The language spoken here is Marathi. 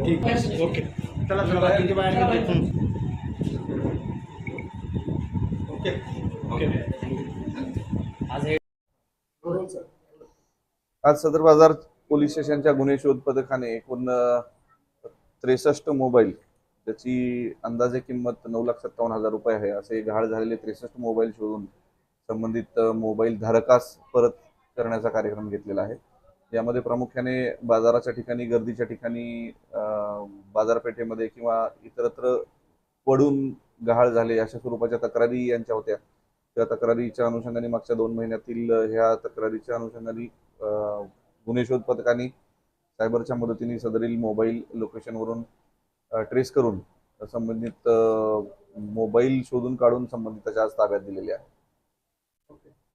ठीक आहे. ओके. चला चला बाकीचे बाहेर. ओके. ओके. आज सदर बाजार पोलीस स्टेशनच्या गुन्हे शोध पथकाने एकूण त्रेसष्ट मोबाईल त्याची अंदाजे किंमत नऊ लाख सत्तावन्न हजार रुपये आहे असे गहाळ झालेले त्रेसष्ट मोबाईल शोधून संबंधित मोबाईल धारकास परत करण्याचा कार्यक्रम घेतलेला आहे. यामध्ये प्रामुख्याने बाजाराच्या ठिकाणी गर्दीच्या ठिकाणी बाजारपेठेमध्ये किंवा इतरत्र पडून गहाळ झाले अशा स्वरूपाच्या तक्रारी यांच्या होत्या. त्या तक्रारीच्या अनुषंगाने मागच्या दोन महिन्यातील ह्या तक्रारीच्या अनुषंगाने गुन्हे शोध पथकाने सायबरच्या मदतीने सदरील मोबाईल लोकेशनवरून ट्रेस करून संबंधित मोबाईल शोधून काढून संबंधिताच्या आज ताब्यात दिलेले आहे.